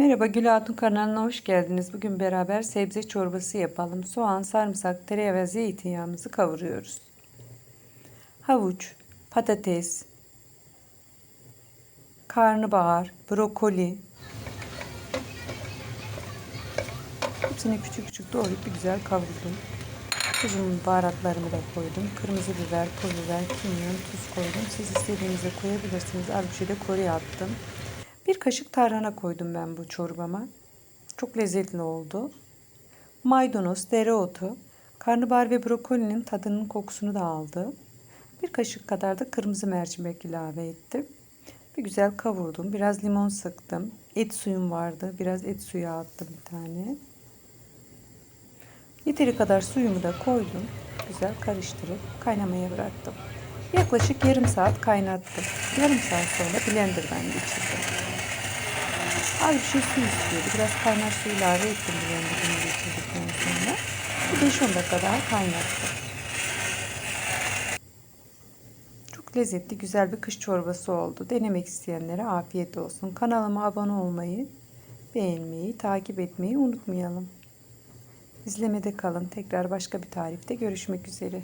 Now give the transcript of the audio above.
Merhaba Gül Hatun kanalına hoş geldiniz. Bugün beraber sebze çorbası yapalım. Soğan, sarımsak, tereyağı ve zeytinyağımızı kavuruyoruz. Havuç, patates, karnabahar, brokoli. Hepsini küçük küçük doğrayıp bir güzel kavurdum. Tuzumun baharatlarımı da koydum. Kırmızı biber, pul biber, kimyon, tuz koydum. Siz istediğinizi koyabilirsiniz. Az bir şey attım. Bir kaşık tarhana koydum ben bu çorbama. Çok lezzetli oldu. Maydanoz, dereotu, karnabahar ve brokolinin tadının kokusunu da aldı. Bir kaşık kadar da kırmızı mercimek ilave ettim. Bir güzel kavurdum. Biraz limon sıktım. Et suyum vardı. Biraz et suyu attım bir tane. Yeteri kadar suyumu da koydum. Güzel karıştırıp kaynamaya bıraktım. Yaklaşık yarım saat kaynattım. Yarım saat sonra blenderdan geçirdim. Az bir şey su istiyordu. Biraz kaynar su ilave ettim blenderdan geçirdikten sonra. Bir 5-10 dakika daha kaynattım. Çok lezzetli, güzel bir kış çorbası oldu. Denemek isteyenlere afiyet olsun. Kanalıma abone olmayı, beğenmeyi, takip etmeyi unutmayalım. İzlemede kalın. Tekrar başka bir tarifte görüşmek üzere.